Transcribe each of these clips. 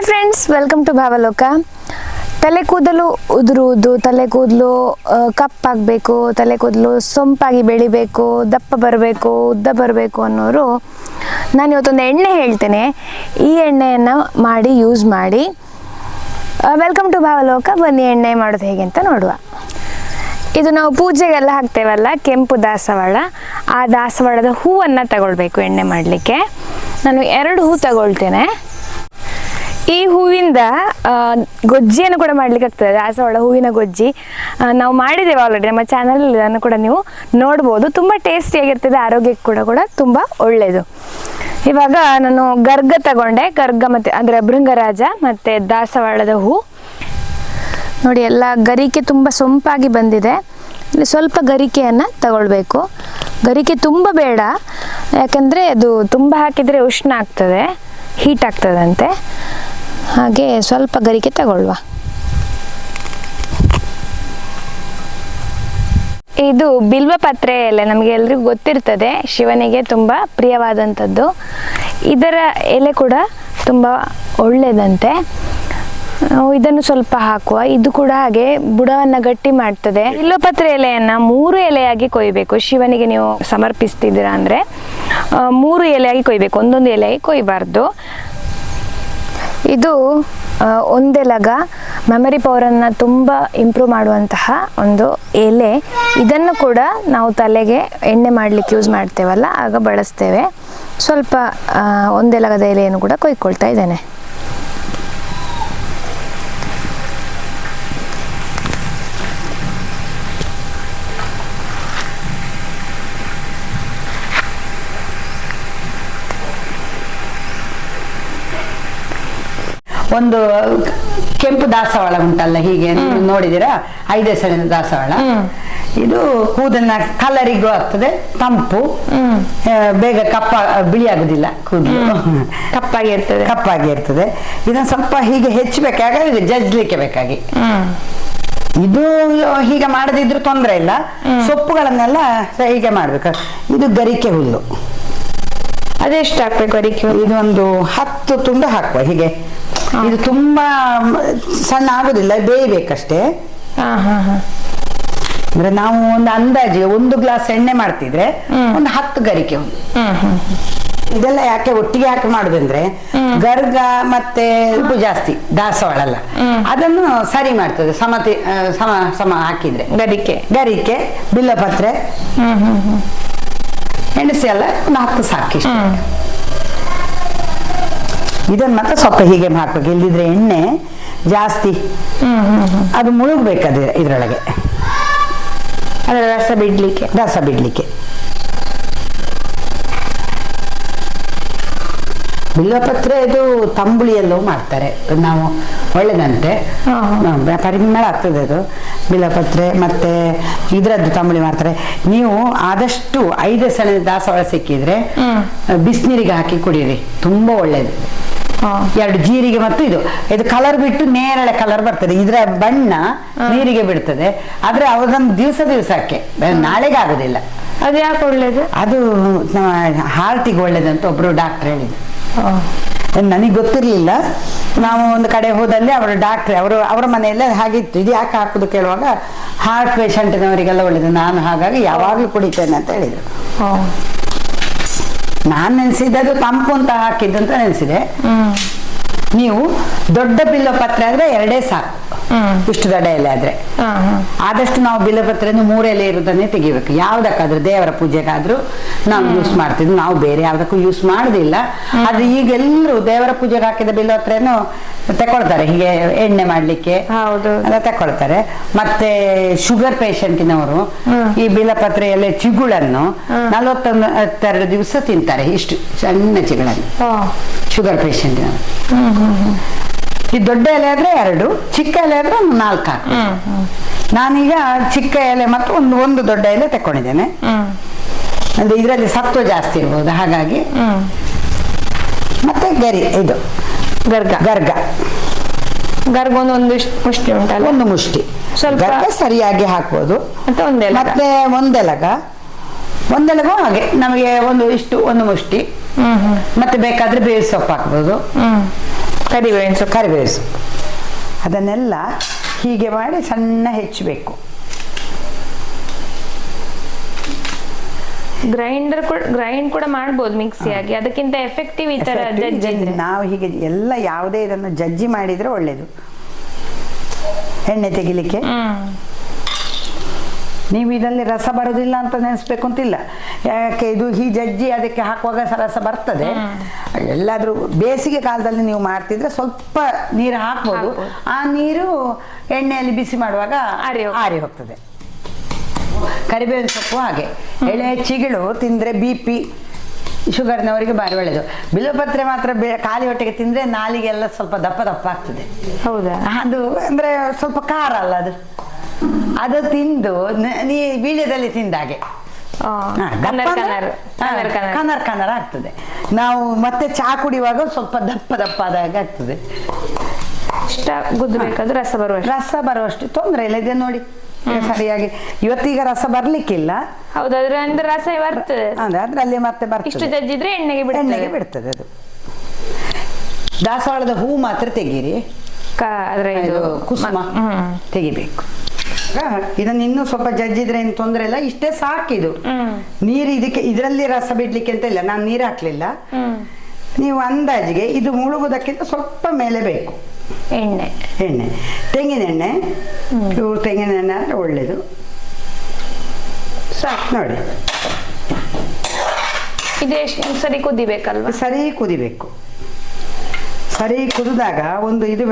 Hi friends welcome to Bhavaloka ತಲೆ ಕೂದಲು ಉದುರುವುದು, ತಲೆ ಕೂದಲು ಕಪ್ಪಾಗಬೇಕು, ತಲೆ ಕೂದಲು ಸೊಂಪಾಗಿ ಬೆಳಿಬೇಕು, ದಪ್ಪ ಬರಬೇಕು, ಉದ್ದ ಬರಬೇಕು ಅನ್ನೋರು ನಾನು ಇವತ್ತೊಂದು ಎಣ್ಣೆ ಹೇಳ್ತೇನೆ. ಈ ಎಣ್ಣೆಯನ್ನು ಮಾಡಿ ಯೂಸ್ ಮಾಡಿ ವೆಲ್ಕಮ್ ಟು ಭಾವಲೋಕ ಬನ್ನಿ, ಎಣ್ಣೆ ಮಾಡೋದು ಹೇಗೆ ಅಂತ ನೋಡುವ. ಇದು ನಾವು ಪೂಜೆಗೆಲ್ಲ ಹಾಕ್ತೇವಲ್ಲ, ಕೆಂಪು ದಾಸವಾಳ. ಆ ದಾಸವಾಳದ ಹೂವನ್ನು ತಗೊಳ್ಬೇಕು ಎಣ್ಣೆ ಮಾಡಲಿಕ್ಕೆ. ನಾನು ಎರಡು ಹೂ ತಗೊಳ್ತೇನೆ. ಈ ಹೂವಿಂದ ಗೊಜ್ಜಿಯನ್ನು ಕೂಡ ಮಾಡ್ಲಿಕ್ಕೆ ಆಗ್ತದೆ. ದಾಸವಾಳ ಹೂವಿನ ಗೊಜ್ಜಿ. ನಾವು ಮಾಡಿದ್ದೇವೆ ಆಲ್ರೆಡಿ ನಮ್ಮ ಚಾನಲ್ ಅನ್ನು ಕೂಡ ನೀವು ನೋಡ್ಬೋದು. ತುಂಬ ಟೇಸ್ಟಿಯಾಗಿರ್ತದೆ ಆರೋಗ್ಯಕ್ಕೆ ಕೂಡ ಕೂಡ ತುಂಬ ಒಳ್ಳೆಯದು ಇವಾಗ ನಾನು ಗರ್ಗ ತಗೊಂಡೆ. ಗರ್ಗ ಮತ್ತು ಅಂದರೆ ಭೃಂಗರಾಜ ಮತ್ತು ದಾಸವಾಳದ ಹೂ. ನೋಡಿ, ಎಲ್ಲ ಗರಿಕೆ ತುಂಬ ಸೊಂಪಾಗಿ ಬಂದಿದೆ. ಇಲ್ಲಿ ಸ್ವಲ್ಪ ಗರಿಕೆಯನ್ನು ತಗೊಳ್ಬೇಕು. ಗರಿಕೆ ತುಂಬ ಬೇಡ. ಯಾಕಂದರೆ ಅದು ತುಂಬ ಹಾಕಿದರೆ ಉಷ್ಣ ಆಗ್ತದೆ. ಹೀಟ್ ಆಗ್ತದಂತೆ. ಹಾಗೆ ಸ್ವಲ್ಪ ಗರಿಕೆ ತಗೊಳ್ಳುವ ಇದು ಬಿಲ್ವಪತ್ರೆ ಎಲೆ ನಮಗೆ ಎಲ್ರಿಗೂ ಗೊತ್ತಿರ್ತದೆ. ಶಿವನಿಗೆ ತುಂಬ ಪ್ರಿಯವಾದಂಥದ್ದು. ಇದರ ಎಲೆ ಕೂಡ ತುಂಬ ಒಳ್ಳೆಯದಂತೆ ಇದನ್ನು ಸ್ವಲ್ಪ ಹಾಕುವ. ಇದು ಕೂಡ ಹಾಗೆ ಬುಡವನ್ನು ಗಟ್ಟಿ ಮಾಡ್ತದೆ. ಬಿಲ್ವಪತ್ರೆ ಎಲೆಯನ್ನು ಮೂರು ಎಲೆಯಾಗಿ ಕೊಯ್ಬೇಕು. ಶಿವನಿಗೆ ನೀವು ಸಮರ್ಪಿಸ್ತಿದ್ದೀರಾ ಅಂದರೆ ಮೂರು ಎಲೆಯಾಗಿ ಕೊಯ್ಬೇಕು. ಒಂದೊಂದು ಎಲೆಯಾಗಿ ಕೊಯ್ಬಾರ್ದು. ಇದು ಒಂದೇ ಲಗ. ಮೆಮರಿ ಪವರನ್ನು ತುಂಬ ಇಂಪ್ರೂವ್ ಮಾಡುವಂತಹ ಒಂದು ಎಲೆ. ಇದನ್ನು ಕೂಡ ನಾವು ತಲೆಗೆ ಎಣ್ಣೆ ಮಾಡಲಿಕ್ಕೆ ಯೂಸ್ ಮಾಡ್ತೇವಲ್ಲ, ಆಗ ಬಳಸ್ತೇವೆ. ಸ್ವಲ್ಪ ಒಂದೆಲಗದ ಎಲೆಯನ್ನು ಕೂಡ ಕೊಯ್ಕೊಳ್ತಾ ಇದ್ದೇನೆ. ಒಂದು ಕೆಂಪು ದಾಸವಾಳ ಉಂಟಲ್ಲ ಹೀಗೆ ನೋಡಿದಿರಾ ಐದೇ ಸಣ್ಣ ದಾಸವಾಳ. ಇದು ಕೂದಲಿನ ಕಲರಿಗೂ ಆಗ್ತದೆ ತಂಪು. ಬೇಗ ಕಪ್ಪ ಬಿಳಿ ಆಗುದಿಲ್ಲ ಕೂದಲು ಕಪ್ಪಾಗಿ ಇರ್ತದೆ. ಕಪ್ಪಾಗಿ ಇರ್ತದೆ. ಇದನ್ನ ಸ್ವಲ್ಪ ಹೀಗೆ ಹೆಚ್ಚಬೇಕಾಗಿ ಜಜ್ಲಿಕ್ಕೆ ಬೇಕಾಗಿ. ಇದು ಹೀಗೆ ಮಾಡದಿದ್ರು ತೊಂದರೆ ಇಲ್ಲ. ಸೊಪ್ಪುಗಳನ್ನೆಲ್ಲ ಹೀಗೆ ಮಾಡ್ಬೇಕು. ಇದು ಗರಿಕೆ ಹುಲ್ಲು. ಅದೆಷ್ಟು ಹಾಕ್ಬೇಕು ಗರಿಕೆ ಇದು ಒಂದು ಹತ್ತು ತುಂಡು ಹಾಕುವ ಹೀಗೆ. ಇದು ತುಂಬಾ ಸಣ್ಣ ಆಗುದಿಲ್ಲ ಬೇಯಬೇಕಷ್ಟೇ. ಅಂದ್ರೆ ನಾವು ಒಂದು ಅಂದಾಜು ಒಂದು ಗ್ಲಾಸ್ ಎಣ್ಣೆ ಮಾಡ್ತಿದ್ರೆ ಒಂದು ಹತ್ತು ಗರಿಕೆ ಒಂದು ಇದೆಲ್ಲ ಯಾಕೆ ಒಟ್ಟಿಗೆ ಹಾಕಿ ಮಾಡುದಂದ್ರೆ ಗರ್ಗ ಮತ್ತೆ ಉಪ್ಪು ಜಾಸ್ತಿ ದಾಸವಾಳಲ್ಲ. ಅದನ್ನು ಸರಿ ಮಾಡ್ತದೆ ಸಮತೆ ಸಮ ಸಮ ಹಾಕಿದ್ರೆ. ಗರಿಕೆ. ಗರಿಕೆ ಬಿಲ್ಲಪತ್ರೆ. ಹ್ಮ್ ಎಲ್ಲ ಒಂದು ಹತ್ತು ಸಾಕಿಷ್ಟು. ಇದನ್ನ ಮಾತ್ರ ಸ್ವಲ್ಪ ಹೀಗೆ ಹಾಕ್ಬೇಕು ಇಲ್ದಿದ್ರೆ ಎಣ್ಣೆ ಜಾಸ್ತಿ. ಅದು ಮುಳುಗ್ಬೇಕು ಅದು ಇದ್ರೊಳಗೆ. ಅದರ ರಸ ಬಿಡ್ಲಿಕ್ಕೆ. ರಸ ಬಿಡ್ಲಿಕ್ಕೆ. ಬಿಲ್ವಪತ್ರೆ ಇದು ತಂಬುಳಿಯಲ್ಲೂ ಮಾಡ್ತಾರೆ. ನಾವು ಒಳ್ಳೆದಂತೆ. ಪರಿಮಳ ಆಗ್ತದೆ ಅದು. ಬಿಲ್ವಪತ್ರೆ ಮತ್ತೆ ಇದ್ರದ್ದು ತಂಬುಳಿ ಮಾಡ್ತಾರೆ. ನೀವು ಆದಷ್ಟು ಐದು ಸಣ್ಣ ದಾಸವಾಳ ಸಿಕ್ಕಿದ್ರೆ. ಬಿಸಿನೀರಿಗೆ ಹಾಕಿ ಕುಡೀರಿ. ತುಂಬಾ ಒಳ್ಳೇದು. ಎರಡು ಜೀರಿಗೆ ಮತ್ತು ಇದು. ಇದು ಕಲರ್ ಬಿಟ್ಟು ನೇರಳೆ ಕಲರ್ ಬರ್ತದೆ. ಇದರ ಬಣ್ಣ ನೀರಿಗೆ ಬಿಡ್ತದೆ. ಆದ್ರೆ ಅವರೊಂದು ದಿವಸ ದಿವಸಕ್ಕೆ. ನಾಳೆಗೆ ಆಗುದಿಲ್ಲ. ಅದು ಯಾಕೆ ಒಳ್ಳೇದು? ಅದು ಹಾರ್ಟಿಗೆ ಒಳ್ಳೇದಂತ ಒಬ್ರು ಡಾಕ್ಟರ್ ಹೇಳಿದ್ರು. ನನಗೆ ಗೊತ್ತಿರ್ಲಿಲ್ಲ. ನಾವು ಒಂದು ಕಡೆ ಹೋದಲ್ಲಿ ಅವರು ಡಾಕ್ಟ್ರೆ ಅವರು ಅವರ ಮನೆಯಲ್ಲೇ ಹಾಗಿತ್ತು ಇದು ಯಾಕೆ ಹಾಕುದು ಕೇಳುವಾಗ ಹಾರ್ಟ್ ಪೇಷಂಟ್ನವರಿಗೆಲ್ಲ ಒಳ್ಳೇದು. ನಾನು ಹಾಗಾಗಿ ಯಾವಾಗಲೂ ಕುಡಿತೇನೆ ಅಂತ ಹೇಳಿದರು. ನಾನು ನೆನೆಸಿದ್ದು ತಂಪು ಅಂತ ಹಾಕಿದ್ದು ಅಂತ ನೆನೆಸಿದೆ. ನೀವು ದೊಡ್ಡ ಬಿಲ್ಲೋ ಪತ್ರೆ ಆದ್ರೆ ಎರಡೇ ಸಾಕು. ಇಷ್ಟು ದಡ ಎಲೆ ಆದ್ರೆ. ಆದಷ್ಟು ನಾವು ಬಿಲಪತ್ರೆಯನ್ನು ಮೂರು ಎಲೆ ಇರೋದನ್ನೇ ತೆಗಿಬೇಕು. ಯಾವ್ದಕ್ಕಾದ್ರೂ ದೇವರ ಪೂಜೆಗಾದ್ರೂ ನಾವು ಯೂಸ್ ಮಾಡ್ತಿದ್ವಿ. ನಾವು ಬೇರೆ ಯಾವ್ದಕ್ಕೂ ಯೂಸ್ ಮಾಡುದಿಲ್ಲ. ಆದ್ರೆ ಈಗ ಎಲ್ಲರೂ ದೇವರ ಪೂಜೆಗೆ ಹಾಕಿದ ಬಿಲ್ಲಪತ್ರೆಯನ್ನು ತಕೊಳ್ತಾರೆ. ಹೀಗೆ ಎಣ್ಣೆ ಮಾಡ್ಲಿಕ್ಕೆ ಹೌದು. ಎಲ್ಲ ತಕೊಳ್ತಾರೆ. ಮತ್ತೆ ಶುಗರ್ ಪೇಷಂಟಿನವರು ಈ ಬಿಲ್ಲಪತ್ರೆ ಎಲೆ ಚಿಗುಳನ್ನು ನಲವತ್ತೊಂದು ದಿವಸ ತಿಂತಾರೆ. ಇಷ್ಟು ಸಣ್ಣ ಚಿಗುಳನ್ನು. ಶುಗರ್ ಪೇಷಂಟಿನವರು ಈ ದೊಡ್ಡ ಎಲೆ ಆದ್ರೆ ಎರಡು ಚಿಕ್ಕ ಎಲೆ ಆದ್ರೆ ಒಂದು ನಾಲ್ಕು ಹಾಕು ನಾನೀಗ ಚಿಕ್ಕ ಎಲೆ ಮತ್ತು ಒಂದು ಒಂದು ದೊಡ್ಡ ಎಲೆ ತಕೊಂಡಿದ್ದೇನೆ. ಅಂದ್ರೆ ಇದರಲ್ಲಿ ಸತ್ವ ಜಾಸ್ತಿ ಇರ್ಬೋದು ಹಾಗಾಗಿ. ಮತ್ತೆ ಗರಿ ಇದು. ಗರ್ಗ. ಗರ್ಗ. ಗರ್ಗ ಒಂದು ಮುಷ್ಟಿ ಉಂಟಲ್ಲ? ಒಂದು ಮುಷ್ಟಿ. ಸ್ವಲ್ಪ- ಗರ್ಗ ಸರಿಯಾಗಿ ಹಾಕ್ಬೋದು. ಮತ್ತೆ ಒಂದೆಲಗ ಮತ್ತೆ ಒಂದೆಲಗ. ಒಂದೆಲಗೂ ಹಾಗೆ. ನಮಗೆ ಒಂದು ಇಷ್ಟು ಒಂದು ಮುಷ್ಟಿ. ಮತ್ತೆ ಬೇಕಾದ್ರೆ ಬೇವು ಸೊಪ್ಪು ಹಾಕ್ಬೋದು. ಕರಿಬೇವಿನ ಸೊಪ್ಪು ಕರಿಬೇವು ಸೊಪ್ಪು ಅದನ್ನೆಲ್ಲ ಹೀಗೆ ಮಾಡಿ ಸಣ್ಣ ಹೆಚ್ಚಬೇಕು. ಗ್ರೈಂಡರ್ ಕೂಡ ಗ್ರೈಂಡ್ ಕೂಡ ಮಾಡ್ಬೋದು ಮಿಕ್ಸಿಯಾಗಿ ಅದಕ್ಕಿಂತ ಎಫೆಕ್ಟಿವ್ ಈ ತರ ಜಜ್ಜಿ ನಾವು ಹೀಗೆ ಎಲ್ಲ ಯಾವುದೇ ಇದನ್ನು ಜಜ್ಜಿ ಮಾಡಿದ್ರೆ ಒಳ್ಳೇದು. ಎಣ್ಣೆ ತೆಗಿಲಿಕ್ಕೆ. ನೀವು ಇದರಲ್ಲಿ ರಸ ಬರೋದಿಲ್ಲ ಅಂತ ನೆನೆಸ್ಬೇಕು ಅಂತಿಲ್ಲ. ಯಾಕೆ ಇದು ಹೀ ಜಜ್ಜಿ ಅದಕ್ಕೆ ಹಾಕುವಾಗ ಸ ರಸ ಬರ್ತದೆ. ಎಲ್ಲಾದ್ರೂ ಬೇಸಿಗೆ ಕಾಲದಲ್ಲಿ ನೀವು ಮಾಡ್ತಿದ್ರೆ ಸ್ವಲ್ಪ ನೀರು ಹಾಕ್ಬೋದು. ಆ ನೀರು ಎಣ್ಣೆಯಲ್ಲಿ ಬಿಸಿ ಮಾಡುವಾಗ ಆರಿ ಹೋಗ್ತದೆ. ಆರಿ ಹೋಗ್ತದೆ. ಕರಿಬೇವಿನ ಸೊಪ್ಪು ಹಾಗೆ. ಎಳೆ ಚಿಗಿಳು ತಿಂದ್ರೆ ಬಿ ಪಿ ಶುಗರ್ನವರಿಗೆ ಬಾರಿ ಒಳ್ಳೆಯದು ಬಿಲ್ವಪತ್ರೆ ಮಾತ್ರ ಬೇ ಖಾಲಿ ಹೊಟ್ಟೆಗೆ ತಿಂದರೆ ನಾಲಿಗೆಲ್ಲ ಸ್ವಲ್ಪ ದಪ್ಪ ದಪ್ಪ ಆಗ್ತದೆ. ಹೌದಾ? ಅದು ಅಂದ್ರೆ ಸ್ವಲ್ಪ ಖಾರ ಅಲ್ಲ ಅದು. ಅದು ತಿಂದು ನೀ ವೀಳ್ಯದಲ್ಲಿ ತಿಂದಾಗೆ ಕನ್ನರ್ ಕನರ್ ಕನ್ನರ್ ಆಗ್ತದೆ. ನಾವು ಮತ್ತೆ ಚಹಾ ಕುಡಿಯುವಾಗ ಸ್ವಲ್ಪ ದಪ್ಪ ದಪ್ಪ ಆದಾಗ ಆಗ್ತದೆ. ಇಷ್ಟ ಗುದ್ದಬೇಕಾದ್ರೆ ರಸ ಬರುವಷ್ಟು. ರಸ ಬರುವಷ್ಟು. ತೊಂದರೆ ಇಲ್ಲ ಇದೆ ನೋಡಿ. ಸರಿಯಾಗಿ. ಇವತ್ತೀಗ ರಸ ಬರ್ಲಿಕ್ಕಿಲ್ಲ. ಹೌದಾದ್ರೆ ಅಂದ್ರೆ ರಸ ಬರ್ತದೆ. ಅಂದ್ರೆ ಅದ್ರಲ್ಲಿ ಮತ್ತೆ ಇಷ್ಟು ಬರ್ತದೆ ಜಜ್ಜಿದ್ರೆ ಎಣ್ಣೆಗೆ ಎಣ್ಣೆಗೆ ಬಿಡ್ತದೆ ಅದು. ದಾಸವಾಳದ ಹೂ ಮಾತ್ರ ತೆಗೀರಿ. ಕುಸುಮ ತೆಗಿಬೇಕು. ಇದನ್ನ ಇನ್ನು ಸ್ವಲ್ಪ ಜಜ್ಜಿದ್ರೆ ಏನು ತೊಂದರೆ ಇಲ್ಲ. ಇಷ್ಟೇ ಸಾಕಿದು ನೀರು ಇದಕ್ಕೆ ಇದರಲ್ಲಿ ರಸ ಬಿಡ್ಲಿಕ್ಕೆ ಅಂತ ಇಲ್ಲ. ನಾನು ನೀರು ಹಾಕ್ಲಿಲ್ಲ. ನೀವು ಅಂದಾಜಿಗೆ ಇದು ಮುಳುಗುದಕ್ಕಿಂತ ಸ್ವಲ್ಪ ಮೇಲೆ ಬೇಕು. ಎಣ್ಣೆ. ಎಣ್ಣೆ. ತೆಂಗಿನ ಎಣ್ಣೆ. ಇವು ತೆಂಗಿನ ಎಣ್ಣೆ ಅಂದ್ರೆ ಒಳ್ಳೇದು. ಸಾಕು ನೋಡಿ. ಇದು ಎಷ್ಟು ಸರಿ ಕುದಿಬೇಕಲ್ವ? ಸರಿ ಕುದಿಬೇಕು. ಸರಿ ಕುದಿದಾಗ ಒಂದು ಇದು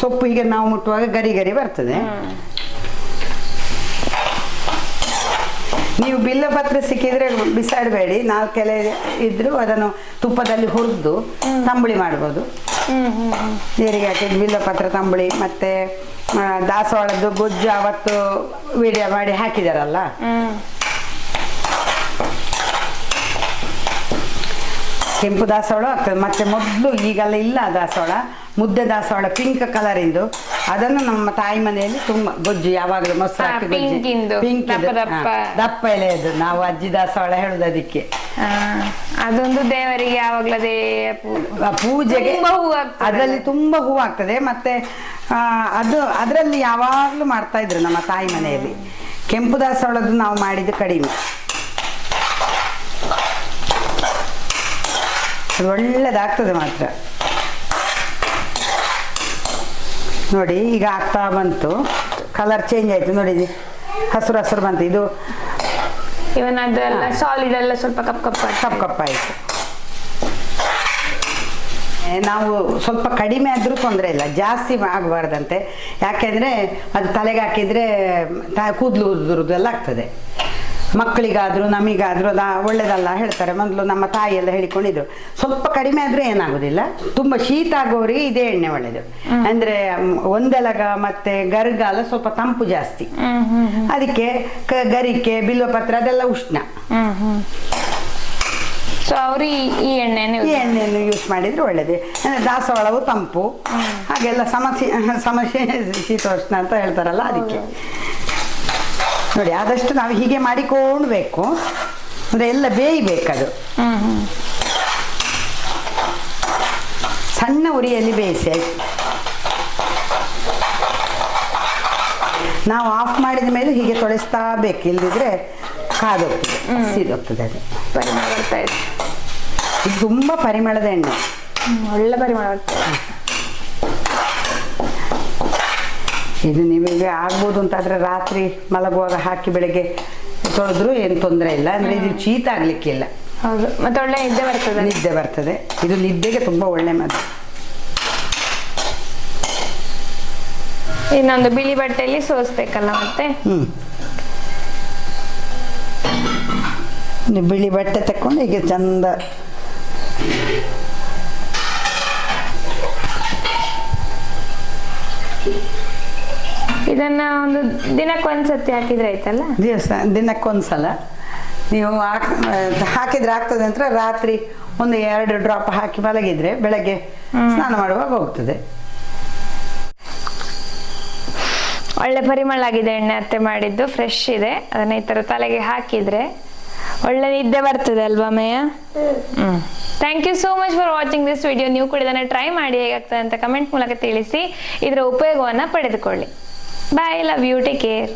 ಸೊಪ್ಪು ಹೀಗೆ ನಾವು ಮುಟ್ಟುವಾಗ ಗರಿ ಗರಿ ಬರ್ತದೆ. ನೀವು ಬಿಲ್ಲಪತ್ರ ಸಿಕ್ಕಿದ್ರೆ ಬಿಸಾಡಬೇಡಿ. ನಾಲ್ಕು ಕೆಲೆ ಇದ್ರು ಅದನ್ನು ತುಪ್ಪದಲ್ಲಿ ಹುರಿದು ತಂಬುಳಿ ಮಾಡ್ಬೋದು. ನೀರಿಗೆ ಹಾಕಿದ್ದು ಬಿಲ್ಲಪತ್ರ ತಂಬುಳಿ ಮತ್ತೆ ದಾಸವಾಳದ್ದು ಗೊಜ್ಜು ಅವತ್ತು ವಿಡಿಯೋ ಮಾಡಿ ಹಾಕಿದಾರಲ್ಲ? ಕೆಂಪು ದಾಸವಾಳ ಆಗ್ತದೆ. ಮತ್ತೆ ಮೊದಲು ಈಗೆಲ್ಲ ಇಲ್ಲ ದಾಸವಾಳ. ಮುದ್ದೆ ದಾಸವಾಳ ಪಿಂಕ್ ಕಲರಿಂದು ಅದನ್ನು ನಮ್ಮ ತಾಯಿ ಮನೆಯಲ್ಲಿ ತುಂಬ ಗೊಜ್ಜು ಯಾವಾಗಲೂ ಮೊಸರು ಪಿಂಕ್ ಹಾಕಿ ಗೊಜ್ಜು. ದಪ್ಪ ಎಲೆಯದು. ನಾವು ಅಜ್ಜಿ ದಾಸವಾಳ ಹೇಳುದು ಅದಕ್ಕೆ. ಅದೊಂದು ದೇವರಿಗೆ ಯಾವಾಗಲೂ ಪೂಜೆಗೆ. ಅದರಲ್ಲಿ ತುಂಬಾ ಹೂ ಆಗ್ತದೆ. ಮತ್ತೆ ಅದು ಅದರಲ್ಲಿ ಯಾವಾಗಲೂ ಮಾಡ್ತಾ ಇದ್ರು ನಮ್ಮ ತಾಯಿ ಮನೆಯಲ್ಲಿ. ಕೆಂಪು ದಾಸವಾಳದ್ದು ನಾವು ಮಾಡಿದ್ದು ಕಡಿಮೆ. ಅದು ಒಳ್ಳೇದಾಗ್ತದೆ ಮಾತ್ರ. ನೋಡಿ ಈಗ ಆಗ್ತಾ ಬಂತು. ಕಲರ್ ಚೇಂಜ್ ಆಯ್ತು ನೋಡಿ. ಹಸಿರು ಹಸಿರು ಬಂತು. ಇದು ಇವನ್ ಅದೆಲ್ಲ ಸಾಲಿಡ್ ಎಲ್ಲ ಸ್ವಲ್ಪ ಕಪ್ ಕಪ್ ಕಪ್ ಕಪ್ಪಾಯಿತು ಏ, ನಾವು ಸ್ವಲ್ಪ ಕಡಿಮೆ ಆದರೂ ತೊಂದರೆ ಇಲ್ಲ ಜಾಸ್ತಿ ಆಗಬಾರ್ದಂತೆ. ಯಾಕೆಂದರೆ ಅದು ತಲೆಗೆ ಹಾಕಿದರೆ ತ ಕೂದಲು ಉದುರುದೆಲ್ಲ ಆಗ್ತದೆ. ಮಕ್ಕಳಿಗಾದರೂ ನಮಗಾದರೂ ಅದು ಒಳ್ಳೇದಲ್ಲ ಹೇಳ್ತಾರೆ. ಮೊದಲು ನಮ್ಮ ತಾಯಿಯೆಲ್ಲ ಎಲ್ಲ ಹೇಳಿಕೊಂಡಿದ್ರು. ಸ್ವಲ್ಪ ಕಡಿಮೆ ಆದರೂ ಏನಾಗೋದಿಲ್ಲ. ತುಂಬ ಶೀತ ಆಗೋರಿಗೆ ಇದೇ ಎಣ್ಣೆ ಒಳ್ಳೇದು. ಅಂದರೆ ಒಂದೆಲಗ ಮತ್ತು ಗರ್ಗಾಲ ಸ್ವಲ್ಪ ತಂಪು ಜಾಸ್ತಿ. ಅದಕ್ಕೆ ಕ ಗರಿಕೆ ಬಿಲ್ವಪತ್ರ ಅದೆಲ್ಲ ಉಷ್ಣ. ಸೊ ಅವರು ಈ ಎಣ್ಣೆಯನ್ನು ಈ ಎಣ್ಣೆಯನ್ನು ಯೂಸ್ ಮಾಡಿದ್ರೆ ಒಳ್ಳೇದೇ. ಅಂದರೆ ದಾಸವಾಳವು ತಂಪು. ಹಾಗೆಲ್ಲ ಸಮಸ್ಯೆ ಸಮಸ್ಯೆ ಶೀತೋಷ್ಣ ಅಂತ ಹೇಳ್ತಾರಲ್ಲ ಅದಕ್ಕೆ. ನೋಡಿ ಆದಷ್ಟು ನಾವು ಹೀಗೆ ಮಾಡಿಕೊಳ್ಬೇಕು ಅಂದ್ರೆ ಎಲ್ಲ ಬೇಯಬೇಕದು. ಸಣ್ಣ ಉರಿಯಲ್ಲಿ ಬೇಯಿಸಿ ನಾವು ಆಫ್ ಮಾಡಿದ ಮೇಲೆ ಹೀಗೆ ತೊಳೆಸ್ತಾ ಬೇಕು. ಇಲ್ಲದಿದ್ರೆ ಕಾದೋಗ್ತದೆ ಸೀದೋಗ್ತದೆ ಅದು. ಪರಿಮಳ ಬರ್ತಾ ಇದೆ. ಇದು ತುಂಬ ಪರಿಮಳದ ಎಣ್ಣೆ. ಒಳ್ಳೆ ಪರಿಮಳ ಬರ್ತಾ ಇದೆ ನಿಮಗೆ ಆಗ್ಬೋದು ಅಂತಾದ್ರೆ ರಾತ್ರಿ ಮಲಗುವಾಗ ಹಾಕಿ ಬೆಳಗ್ಗೆ ತೊಳೆದ್ರು ಏನು ತೊಂದರೆ ಇಲ್ಲ ಅಂದ್ರೆ ಇದು ಶೀತ ಇಲ್ಲ ಹೌದು. ಮತ್ತೆ ಒಳ್ಳೆ ನಿದ್ದೆ ಬರ್ತದೆ. ನಿದ್ದೆ ಬರ್ತದೆ. ಇದು ನಿದ್ದೆಗೆ ತುಂಬಾ ಒಳ್ಳೆ ಮದ್ದು ಇನ್ನೊಂದು ಬಿಳಿ ಬಟ್ಟೆಯಲ್ಲಿ ಸೋಸ್ಬೇಕಲ್ಲ ಮತ್ತೆ? ಹ್ಮ್. ಬಿಳಿ ಬಟ್ಟೆ ತಕೊಂಡು ಈಗ ಚಂದ ಇದನ್ನ ಒಂದು ದಿನಕ್ಕೆ ಒಂದ್ಸತಿ ಹಾಕಿದ್ರೆ ಆಯ್ತಲ್ಲ? ದಿವಸ ದಿನಕ್ಕೊಂದ್ಸಲ ನೀವು ಹಾಕ್ ಹಾಕಿದ್ರೆ ಆಗ್ತದೆ ಅಂತ ರಾತ್ರಿ ಒಂದು ಎರಡು ಡ್ರಾಪ್ ಹಾಕಿ ಮಲಗಿದ್ರೆ ಬೆಳಗ್ಗೆ ಸ್ನಾನ ಮಾಡುವಾಗ ಹೋಗ್ತದೆ. ಒಳ್ಳೆ ಪರಿಮಳ ಆಗಿದೆ ಎಣ್ಣೆ ಅತ್ತೆ ಮಾಡಿದ್ದು ಫ್ರೆಶ್ ಇದೆ. ಅದನ್ನ ಈ ತರ ತಲೆಗೆ ಹಾಕಿದ್ರೆ ಒಳ್ಳೆ ನಿದ್ದೆ ಬರ್ತದೆ ಅಲ್ವಾ ಮೇಯ ಹ್ಮ್. Thank you so much for watching this video ನೀವು ಕೂಡ ಇದನ್ನ ಟ್ರೈ ಮಾಡಿ ಹೇಗಾಗ್ತದೆ ಅಂತ ಕಮೆಂಟ್ ಮೂಲಕ ತಿಳಿಸಿ. ಇದರ ಉಪಯೋಗವನ್ನ ಪಡೆದುಕೊಳ್ಳಿ. Bye, love you, take care.